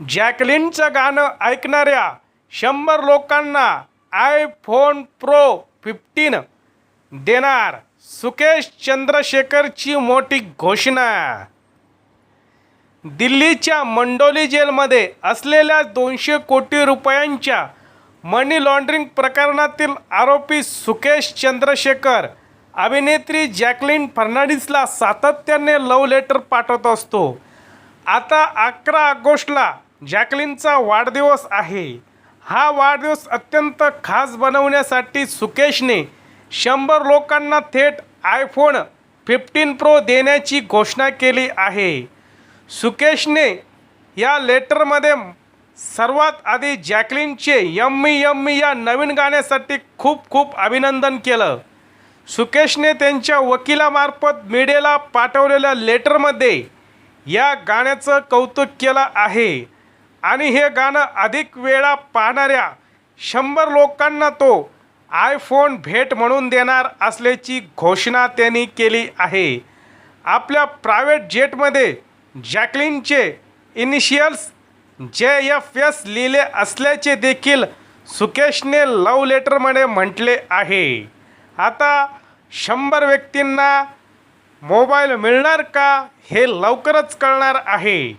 जॅकलिनचं गाणं ऐकणाऱ्या शंभर लोकांना आयफोन प्रो फिफ्टीन देणार सुकेश चंद्रशेखरची मोठी घोषणा. दिल्लीच्या मंडोली जेलमध्ये असलेल्या दोनशे कोटी रुपयांच्या मनी लॉन्ड्रिंग प्रकरणातील आरोपी सुकेश चंद्रशेखर अभिनेत्री जॅकलिन फर्नांडिसला सातत्याने लव्ह लेटर पाठवत असतो. आता अकरा ऑगस्टला जॅकलिनचा वाढदिवस आहे. हा वाढदिवस अत्यंत खास बनवण्यासाठी सुकेशने शंभर लोकांना थेट आयफोन फिफ्टीन प्रो देण्याची घोषणा केली आहे. सुकेशने या लेटरमध्ये सर्वात आधी जॅकलिनचे यम्मी यम्मी या नवीन गाण्यासाठी खूप खूप अभिनंदन केलं. सुकेशने त्यांच्या वकिलामार्फत मीडियाला पाठवलेल्या लेटरमध्ये या गाण्याचं कौतुक केलं आहे. आणि हे गाणं अधिक वेळा पाहणाऱ्या शंभर लोकांना तो आयफोन भेट म्हणून देणार असल्याची घोषणा त्यांनी केली आहे. आपल्या प्रायव्हेट जेटमध्ये जॅकलिनचे इनिशियल्स जे एफ एस लिहिले असल्याचे देखील सुकेशने लव लेटरमध्ये म्हटले आहे. आता शंभर व्यक्तींना मोबाईल मिळणार का हे लवकरच कळणार आहे.